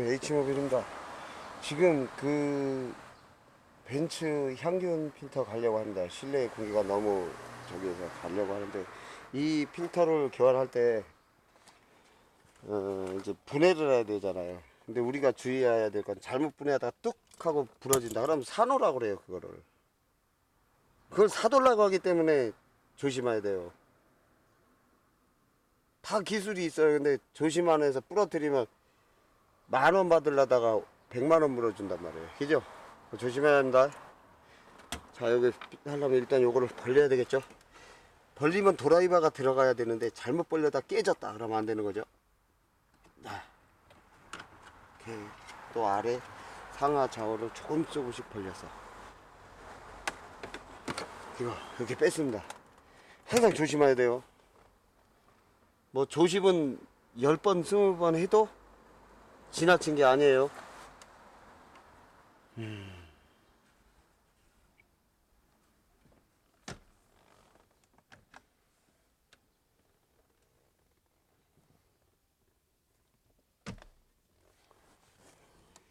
H모빌입니다. 지금 그 벤츠 향균 필터 가려고 합니다. 실내 공기가 너무 저기에서 가려고 하는데 이 필터를 교환할 때 어, 이제 분해를 해야 되잖아요. 근데 우리가 주의해야 될 건 잘못 분해하다가 뚝 하고 부러진다. 그러면 사놓으라고 그래요, 그거를. 그걸 사돌라고 하기 때문에 조심해야 돼요. 다 기술이 있어요. 근데 조심 안 해서 부러뜨리면 만 원 받으려다가 백만 원 물어준단 말이에요. 그죠? 조심해야 합니다. 자, 여기 하려면 일단 요거를 벌려야 되겠죠? 벌리면 도라이바가 들어가야 되는데 잘못 벌려다 깨졌다. 그러면 안 되는 거죠? 자, 이렇게 또 아래 상하 좌우를 조금 조금씩 벌려서 이거 이렇게 뺐습니다. 항상 조심해야 돼요. 뭐 조심은 10번, 20번 해도 지나친 게 아니에요.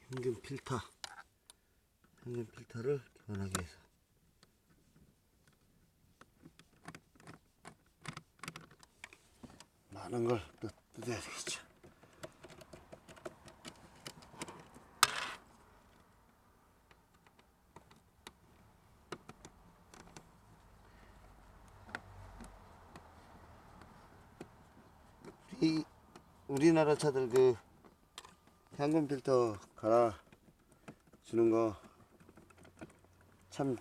현금 필터. 현금 필터를 교환하기 위해서. 많은 걸또 뜯어야 되겠죠. 이 우리나라 차들 그 향금 필터 갈아 주는 거 참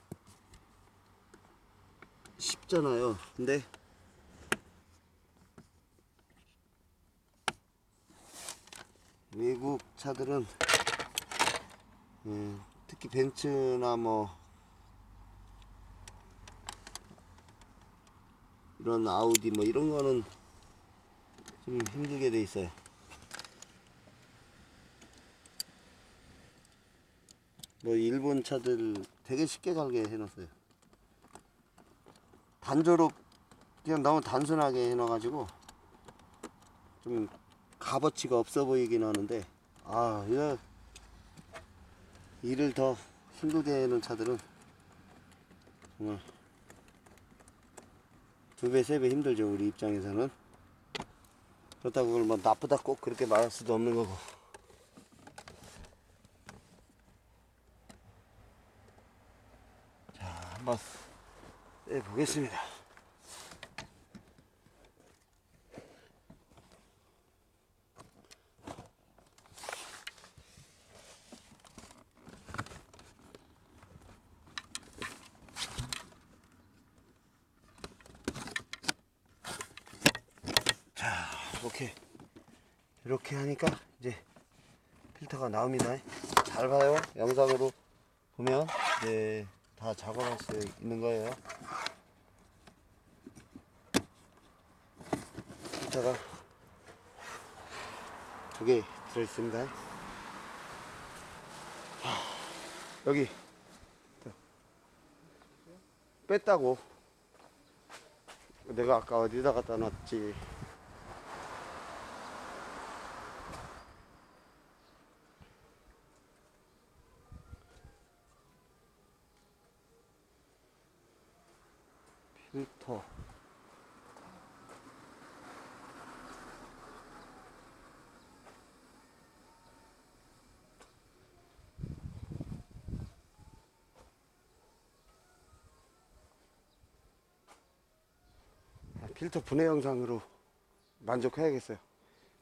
쉽잖아요. 근데 외국 차들은 음, 특히 벤츠나 뭐 이런 아우디 뭐 이런 거는 좀 힘들게 돼 있어요. 뭐 일본 차들 되게 쉽게 갈게 해놨어요. 단조롭 그냥 너무 단순하게 해놔가지고 좀 값어치가 없어 보이긴 하는데 아 이거 일을 더 힘들게 하는 차들은 정말 두 배, 세 배 힘들죠 우리 입장에서는 그렇다고 그걸 뭐 나쁘다 꼭 그렇게 말할 수도 없는 거고. 자 한번 해보겠습니다 이렇게 이렇게 하니까 이제 필터가 나옵니다. 잘 봐요. 영상으로 보면. 이제 다 작업할 수 있는 거예요. 필터가 두 개 들어있습니다. 자, 여기 뺐다고 내가 아까 어디다 갖다 놨지 필터 아, 필터 분해 영상으로 만족해야겠어요.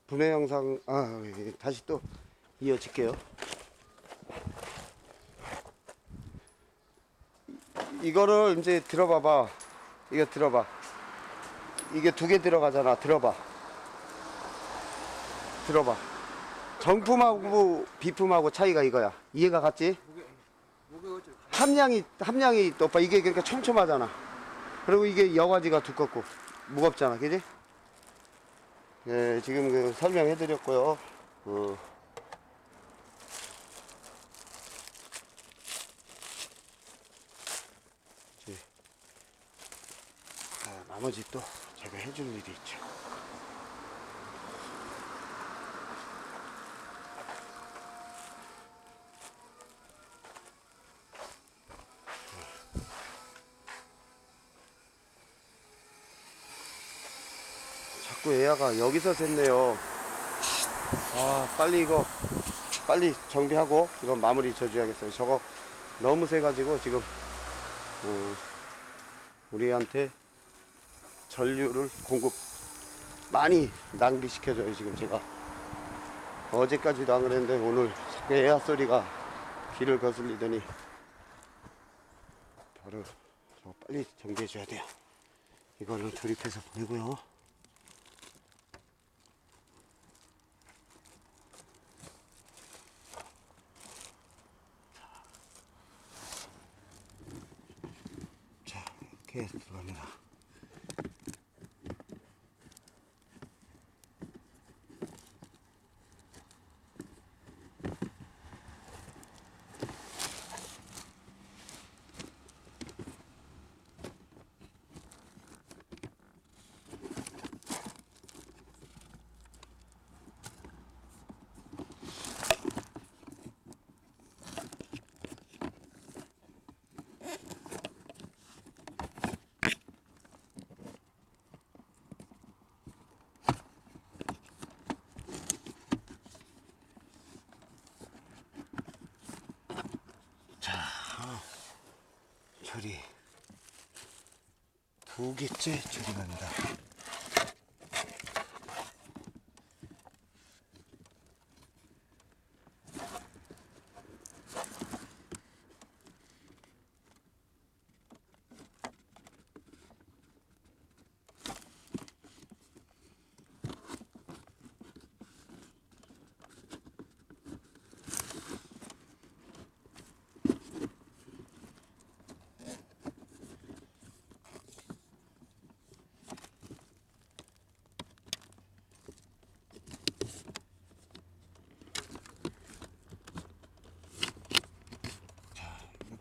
분해 영상 아 예, 다시 또 이어질게요. 이- 이거를 이제 들어봐봐. 이거 들어봐. 이게 두 개 들어가잖아. 들어봐. 들어봐. 정품하고 비품하고 차이가 이거야. 이해가 갔지? 함량이 함량이 높아. 이게 그러니까 촘촘하잖아. 그리고 이게 여과지가 두껍고 무겁잖아, 그지? 예, 지금 그 설명해 드렸고요. 어. 나머지 또 제가 해줄 일이 있죠. 자꾸 애야가 여기서 샜네요. 아, 빨리 이거, 빨리 정비하고, 이건 마무리 져줘야겠어요. 저거 너무 세가지고 지금, 어, 우리한테 전류를 공급 많이 낭비시켜줘요, 지금 제가. 어제까지도 안 그랬는데, 오늘 에어 소리가 귀를 거슬리더니, 저 빨리 정비해 줘야 돼요. 이거는 조립해서 보내고요. 자, 이렇게 들어갑니다. 조리 두 개째 조리갑니다.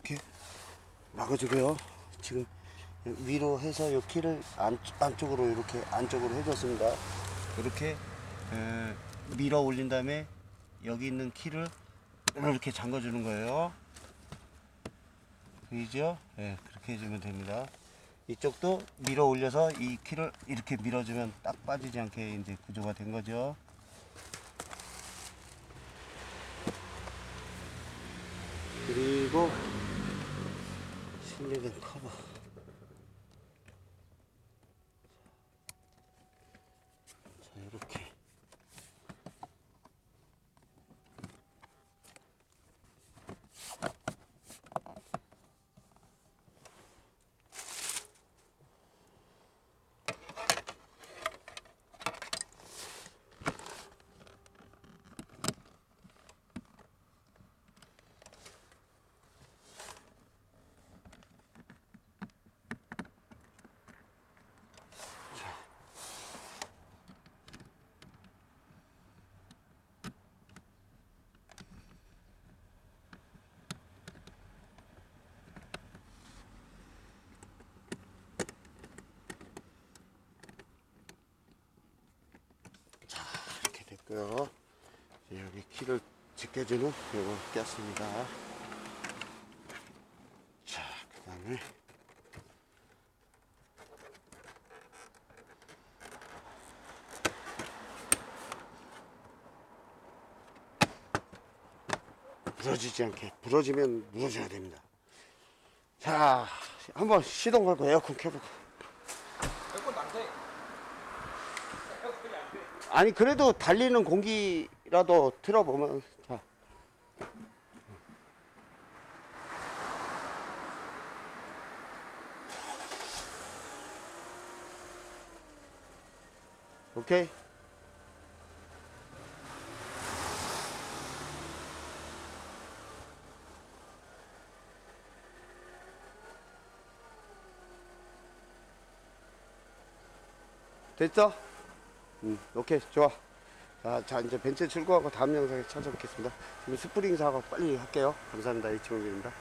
이렇게 막아주고요. 지금 위로 해서 이 키를 안, 안쪽으로 이렇게 안쪽으로 해줬습니다. 이렇게 에, 밀어 올린 다음에 여기 있는 키를 이렇게 잠궈주는 거예요. 보이죠? 네, 그렇게 해주면 됩니다. 이쪽도 밀어 올려서 이 키를 이렇게 밀어주면 딱 빠지지 않게 이제 구조가 된 거죠. 그리고 실리는 커버. 자, 이렇게. 됐고요. 이제 여기 키를 지켜주는 이거 꼈습니다. 자, 그 다음에 부러지지 않게 부러지면 무너져야 됩니다. 자, 한번 시동 걸고 에어컨 켜보고. 아니 그래도 달리는 공기라도 틀어보면 자. 오케이 됐어? 음, 오케이, 좋아. 자, 자, 이제 벤츠 출고하고 다음 영상에 찾아뵙겠습니다. 지금 스프링 작업 빨리 할게요. 감사합니다. 이치공입니다